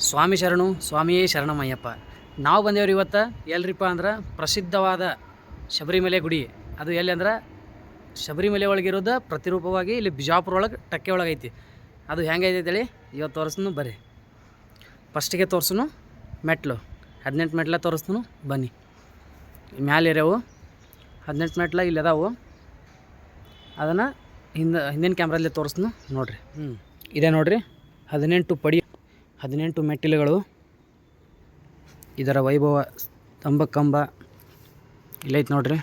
ಸ್ವಾಮಿ ಶರಣು, ಸ್ವಾಮಿಯೇ ಶರಣಮಯ್ಯಪ್ಪ. ನಾವು ಬಂದೇವ್ರಿ ಇವತ್ತು, ಎಲ್ರಿಪ್ಪ ಅಂದ್ರೆ ಪ್ರಸಿದ್ಧವಾದ ಶಬರಿಮಲೆ ಗುಡಿ. ಅದು ಎಲ್ಲಿ ಅಂದ್ರೆ? ಶಬರಿಮಲೆ ಒಳಗಿರೋದು ಪ್ರತಿರೂಪವಾಗಿ ಇಲ್ಲಿ ಬಿಜಾಪುರ ಒಳಗೆ, ಟಕ್ಕೆ ಒಳಗೆ ಐತಿ. ಅದು ಹೆಂಗೈತೆ ಅಂತೇಳಿ ಇವತ್ತು ತೋರಿಸ್ನು, ಬರ್ರಿ. ಫಸ್ಟಿಗೆ ತೋರಿಸ್ನು ಮೆಟ್ಲು. ಹದಿನೆಂಟು ಮೆಟ್ಲ ತೋರಿಸ್ನು, ಬನ್ನಿ. ಮ್ಯಾಲೆ ಇರೋವು ಹದಿನೆಂಟು ಮೆಟ್ಲ ಇಲ್ಲಿ ಅದಾವು. ಅದನ್ನು ಹಿಂದೆ, ಹಿಂದಿನ ಕ್ಯಾಮ್ರಲ್ಲೇ ತೋರಿಸ್ನು, ನೋಡಿರಿ. ಹ್ಞೂ ಇದೆ ನೋಡಿರಿ. ಹದಿನೆಂಟು ಪಡಿ ಹದಿನೆಂಟು ಮೆಟ್ಟಿಲುಗಳು. ಇದರ ವೈಭವ ಸ್ತಂಭ ಕಂಬ ಇಲ್ಲೈತೆ ನೋಡ್ರಿ.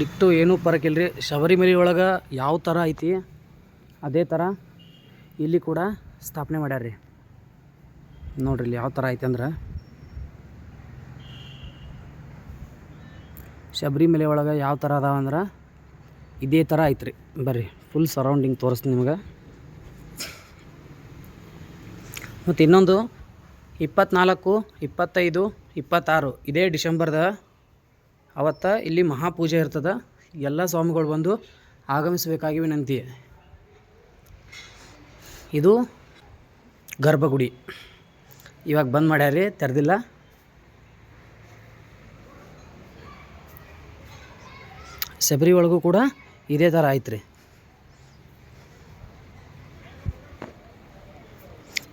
ಡಿಕ್ಟು ಏನೂ ಪರಕಿಲ್ರಿ. ಶಬರಿಮಲೆ ಒಳಗೆ ಯಾವ ಥರ ಐತಿ? ಅದೇ ಥರ ಇಲ್ಲಿ ಕೂಡ ಸ್ಥಾಪನೆ ಮಾಡ್ಯಾರ ರೀ ನೋಡ್ರಿ ಇಲ್ಲಿ ಯಾವ ಥರ ಐತೆ ಅಂದ್ರೆ. ಶಬರಿಮಲೆ ಒಳಗೆ ಯಾವ ಥರ ಅದಾವ ಅಂದ್ರೆ ಇದೇ ಥರ ಐತ್ರಿ ಬರ್ರಿ ಫುಲ್ ಸರೌಂಡಿಂಗ್ ತೋರಿಸ್ತೀನಿ ನಿಮಗೆ. ಮತ್ತು ಇನ್ನೊಂದು, ಇಪ್ಪತ್ನಾಲ್ಕು, ಇಪ್ಪತ್ತೈದು, ಇಪ್ಪತ್ತಾರು, ಇದೇ ಡಿಸೆಂಬರ್ದ, ಅವತ್ತ ಇಲ್ಲಿ ಮಹಾಪೂಜೆ ಇರ್ತದೆ. ಎಲ್ಲ ಸ್ವಾಮಿಗಳು ಬಂದು ಆಗಮಿಸಬೇಕಾಗಿ ವಿನಂತಿ. ಇದು ಗರ್ಭಗುಡಿ. ಇವಾಗ ಬಂದ್ ಮಾಡ್ಯಾರಿ ತೆರೆದಿಲ್ಲ. ಶಬರಿ ಒಳಗೂ ಕೂಡ ಇದೇ ಥರ ಆಯ್ತು ರೀ.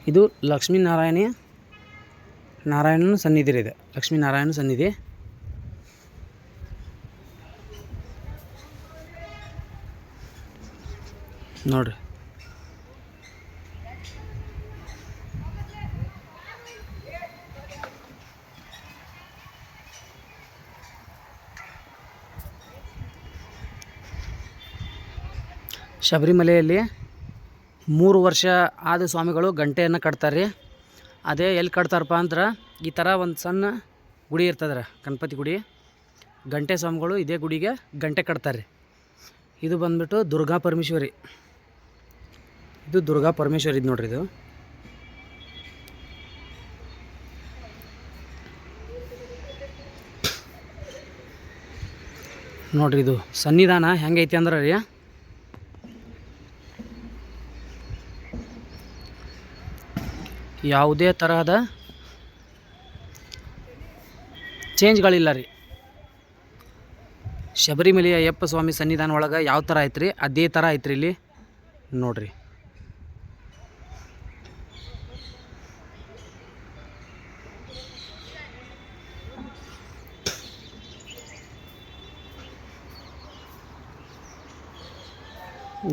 ಇದು ಲಕ್ಷ್ಮೀನಾರಾಯಣ ನಾರಾಯಣನ ಸನ್ನಿಧಿ ಇದು. ಲಕ್ಷ್ಮೀನಾರಾಯಣ ಸನ್ನಿಧಿ. ನೋಡ್ರಿ. ಶಬರಿಮಲೆಯಲ್ಲಿ ಮೂರು ವರ್ಷ ಆದ ಸ್ವಾಮಿಗಳು ಗಂಟೆಯನ್ನು ಕಟ್ತಾರೆ ಅದೇ ಎಲ್ಲಿ ಕಟ್ತಾರಪ್ಪ ಅಂದ್ರೆ ಈ ಥರ ಒಂದು ಸಣ್ಣ ಗುಡಿ ಇರ್ತದ್ರೆ, ಗಣಪತಿ ಗುಡಿ. ಗಂಟೆ ಸ್ವಾಮಿಗಳು ಇದೇ ಗುಡಿಗೆ ಗಂಟೆ ಕಟ್ತಾರೆ ಇದು ಬಂದ್ಬಿಟ್ಟು ದುರ್ಗಾ ಪರಮೇಶ್ವರಿ. ಇದು ದುರ್ಗಾ ಪರಮೇಶ್ವರಿ ಇದು ನೋಡ್ರಿ ಇದು. ನೋಡ್ರಿ ಇದು ಸನ್ನಿಧಾನ ಹೆಂಗೈತಿ ಅಂದ್ರೆ ರೀ. ಯಾವುದೇ ತರಹದ ಚೇಂಜ್ಗಳಿಲ್ಲ ರೀ. ಶಬರಿಮಲೆಯ ಅಯ್ಯಪ್ಪ ಸ್ವಾಮಿ ಸನ್ನಿಧಾನ ಒಳಗೆ ಯಾವ ಥರ ಐತ್ರಿ? ಅದೇ ಥರ ಐತ್ರಿ ಇಲ್ಲಿ. ನೋಡ್ರಿ.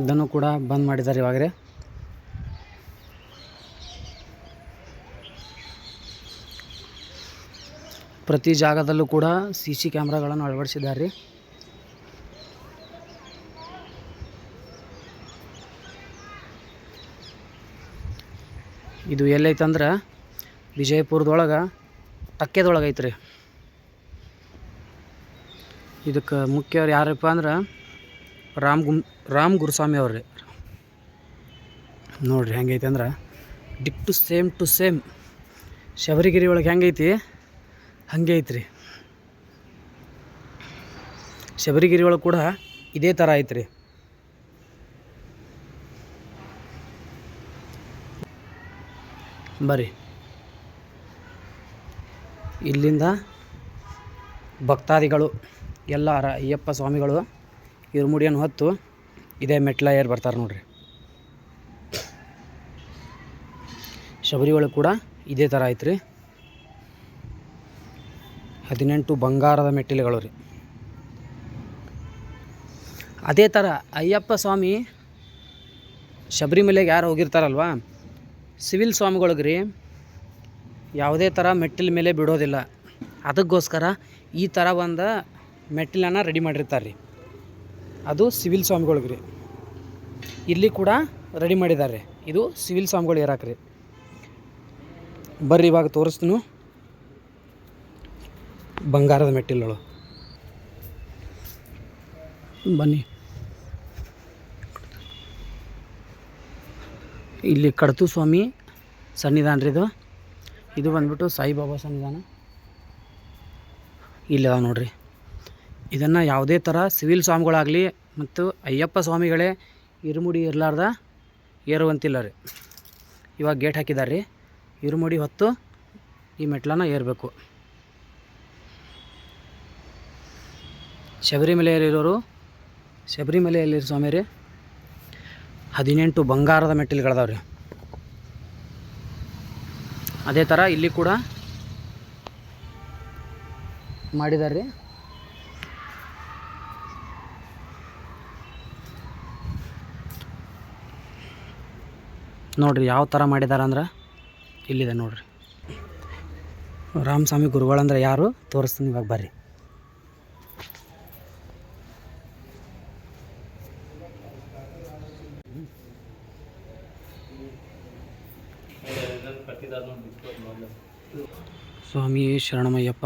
ಇದನ್ನು ಕೂಡ ಬಂದ್ ಮಾಡಿದ್ದಾರೆ ಇವಾಗ್ರೆ. ಪ್ರತಿ ಜಾಗದಲ್ಲೂ ಕೂಡ ಸಿ ಸಿ ಕ್ಯಾಮ್ರಾಗಳನ್ನು ಅಳವಡಿಸಿದ್ದಾರೆ. ಇದು ಎಲ್ಲೈತಂದ್ರೆ ವಿಜಯಪುರದೊಳಗೆ ಟಕ್ಕೆದೊಳಗೆ ಐತ್ರಿ. ಇದಕ್ಕೆ ಮುಖ್ಯವ್ರು ಯಾರಪ್ಪ ಅಂದ್ರೆ ರಾಮ್ ಗುಮ್ ರಾಮ್ ಗುರುಸ್ವಾಮಿ ಅವ್ರಿ ನೋಡ್ರಿ ಹೆಂಗೈತೆ ಅಂದ್ರೆ ಡಿಪ್ to same to same Shabarigiri ಒಳಗೆ ಹೆಂಗೈತಿ? ಹಂಗೆ ಐತ್ರಿ. ಶಬರಿಗಿರಿ ಒಳಗೆ ಕೂಡ ಇದೇ ಥರ ಐತ್ರಿ. ಬರ್ರಿ. ಇಲ್ಲಿಂದ ಭಕ್ತಾದಿಗಳು, ಎಲ್ಲ ಅಯ್ಯಪ್ಪ ಸ್ವಾಮಿಗಳು, ಇರುಮುಡಿಯನ್ನು ಹೊತ್ತು ಇದೇ ಮೆಟ್ಲ ಏರ್ ಬರ್ತಾರೆ ನೋಡ್ರಿ. ಶಬರಿ ಒಳಗೆ ಕೂಡ ಇದೇ ಥರ ಐತ್ರಿ. ಹದಿನೆಂಟು ಬಂಗಾರದ ಮೆಟ್ಟಿಲುಗಳು ರೀ. ಅದೇ ಥರ ಅಯ್ಯಪ್ಪ ಸ್ವಾಮಿ ಶಬರಿಮಲೆಗೆ ಯಾರು ಹೋಗಿರ್ತಾರಲ್ವಾ? ಸಿವಿಲ್ ಸ್ವಾಮಿಗಳಿಗೆ ರೀ ಯಾವುದೇ ಥರ ಮೆಟ್ಟಿಲ ಮೇಲೆ ಬಿಡೋದಿಲ್ಲ. ಅದಕ್ಕೋಸ್ಕರ ಈ ಥರ ಒಂದು ಮೆಟ್ಟಿಲನ್ನು ರೆಡಿ ಮಾಡಿರ್ತಾರೆ ರೀ. ಅದು ಸಿವಿಲ್ ಸ್ವಾಮಿಗಳಿಗೆ ರೀ. ಇಲ್ಲಿ ಕೂಡ ರೆಡಿ ಮಾಡಿದ್ದಾರೆ ಇದು ಸಿವಿಲ್ ಸ್ವಾಮಿಗಳು ಇರಾಕ್ರಿ ಬರ್ರಿ ಇವಾಗ ತೋರಿಸ್ತೀನಿ. ಬಂಗಾರದ ಮೆಟ್ಟಿಲುಗಳು. ಬನ್ನಿ. ಇಲ್ಲಿ ಕಡತು ಸ್ವಾಮಿ ಸನ್ನಿಧಾನ ರೀ ಇದು. ಇದು ಬಂದ್ಬಿಟ್ಟು ಸಾಯಿಬಾಬಾ ಸನ್ನಿಧಾನ. ಇಲ್ಲ ನೋಡ್ರಿ. ಇದನ್ನು ಯಾವುದೇ ಥರ ಸಿವಿಲ್ ಸ್ವಾಮಿಗಳಾಗಲಿ ಮತ್ತು ಅಯ್ಯಪ್ಪ ಸ್ವಾಮಿಗಳೇ ಇರುಮುಡಿ ಇರಲಾರ್ದ ಏರುವಂತಿಲ್ಲ ರೀ. ಇವಾಗ ಗೇಟ್ ಹಾಕಿದ್ದಾರೆ ರೀ ಇರುಮುಡಿ ಹೊತ್ತು ಈ ಮೆಟ್ಲನ್ನ ಏರಬೇಕು. ಶಬರಿಮಲೆಯಲ್ಲಿರೋರು ಶಬರಿಮಲೆಯಲ್ಲಿ ಸ್ವಾಮಿ ರೀ ಹದಿನೆಂಟು ಬಂಗಾರದ ಮೆಟ್ಟಿಲುಗಳದಾವ ರೀ ಅದೇ ಥರ ಇಲ್ಲಿ ಕೂಡ ಮಾಡಿದ್ದಾರೆ ರೀ ನೋಡ್ರಿ ಯಾವ ಥರ ಮಾಡಿದ್ದಾರೆ ಅಂದ್ರೆ ಇಲ್ಲಿದೆ ನೋಡ್ರಿ. ರಾಮಸ್ವಾಮಿ ಗುರುಗಳಂದ್ರೆ ಯಾರು? ತೋರಿಸ್ತೀನಿ ಇವಾಗ ಬರ್ರಿ. ಸ್ವಾಮಿ ಶರಣಮಯ್ಯಪ್ಪ.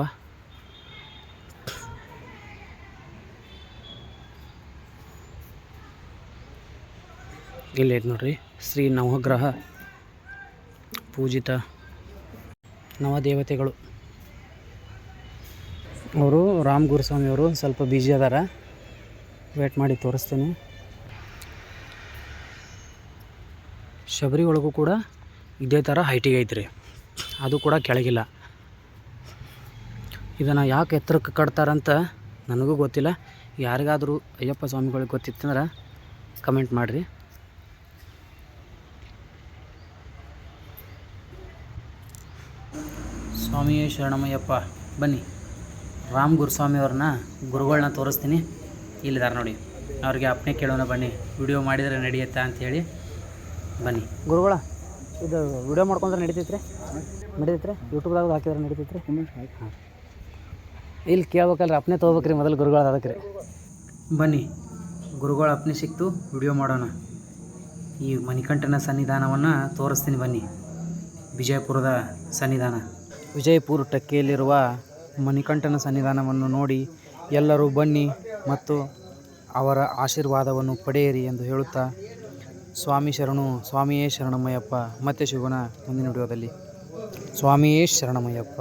ಇಲ್ಲೈತೆ ನೋಡ್ರಿ, ಶ್ರೀ ನವಗ್ರಹ ಪೂಜಿತ ನವದೇವತೆಗಳು. ಅವರು ರಾಮ್ ಗುರುಸ್ವಾಮಿಯವರು ಸ್ವಲ್ಪ ಬ್ಯುಸಿ ಅದಾರ. ವೇಟ್ ಮಾಡಿ ತೋರಿಸ್ತೀನಿ. ಶಬರಿ ಒಳಗೂ ಕೂಡ ಇದೇ ಥರ ಹೈಟಿಗೆ ಐತ್ರಿ. ಅದು ಕೂಡ ಕೆಳಗಿಲ್ಲ. ಇದನ್ನು ಯಾಕೆ ಎತ್ತರಕ್ಕೆ ಕಟ್ತಾರಂತ ನನಗೂ ಗೊತ್ತಿಲ್ಲ. ಯಾರಿಗಾದರೂ ಅಯ್ಯಪ್ಪ ಸ್ವಾಮಿಗಳಿಗೆ ಗೊತ್ತಿತ್ತಂದ್ರೆ ಕಮೆಂಟ್ ಮಾಡಿರಿ. ಸ್ವಾಮಿಯೇ ಶರಣಮಯ್ಯಪ್ಪ, ಬನ್ನಿ. ರಾಮ್ ಗುರುಸ್ವಾಮಿಯವ್ರನ್ನ ಗುರುಗಳನ್ನ ತೋರಿಸ್ತೀನಿ. ಇಲ್ಲಿದ್ದಾರೆ ನೋಡಿ. ಅವ್ರಿಗೆ ಅಪ್ಪನೇ ಕೇಳೋಣ ಬನ್ನಿ. ವಿಡಿಯೋ ಮಾಡಿದರೆ ನಡೆಯುತ್ತಾ ಅಂಥೇಳಿ ಬನ್ನಿ. ಗುರುಗಳ ಇದು ವಿಡಿಯೋ ಮಾಡ್ಕೊಂಡ್ರೆ ನಡೀತೈತ್ರಿ? ನಡೀತೈತ್ರಿ? ಯೂಟ್ಯೂಬ್ದಾಗ ಹಾಕಿದ್ರೆ ನಡೀತೈತ್ರಿ? ಹಾಂ ಇಲ್ಲಿ ಕೇಳ್ಬೇಕಲ್ರಿ ಅಪ್ನೆ ತೊಗೋಬೇಕ್ರಿ ಮೊದಲು ಗುರುಗಳು ಅದಕ್ಕೆ ರೀ. ಬನ್ನಿ ಗುರುಗಳ ಅಪ್ನೆ ಸಿಕ್ತು ವಿಡಿಯೋ ಮಾಡೋಣ. ಈ ಮಣಿಕಂಠನ ಸನ್ನಿಧಾನವನ್ನು ತೋರಿಸ್ತೀನಿ ಬನ್ನಿ. ವಿಜಯಪುರದ ಸನ್ನಿಧಾನ. ವಿಜಯಪುರ ಟಕ್ಕೆಯಲ್ಲಿರುವ ಮಣಿಕಂಠನ ಸನ್ನಿಧಾನವನ್ನು ನೋಡಿ ಎಲ್ಲರೂ ಬನ್ನಿ ಮತ್ತು ಅವರ ಆಶೀರ್ವಾದವನ್ನು ಪಡೆಯಿರಿ ಎಂದು ಹೇಳುತ್ತಾ ಸ್ವಾಮಿ ಶರಣು ಸ್ವಾಮಿಯೇ ಶರಣಮಯ್ಯಪ್ಪ. ಮತ್ತೆ ಸಿಗೋಣ ಮುಂದಿನ ವಿಡಿಯೋದಲ್ಲಿ. ಸ್ವಾಮಿಯೇ ಶರಣಮಯ್ಯಪ್ಪ.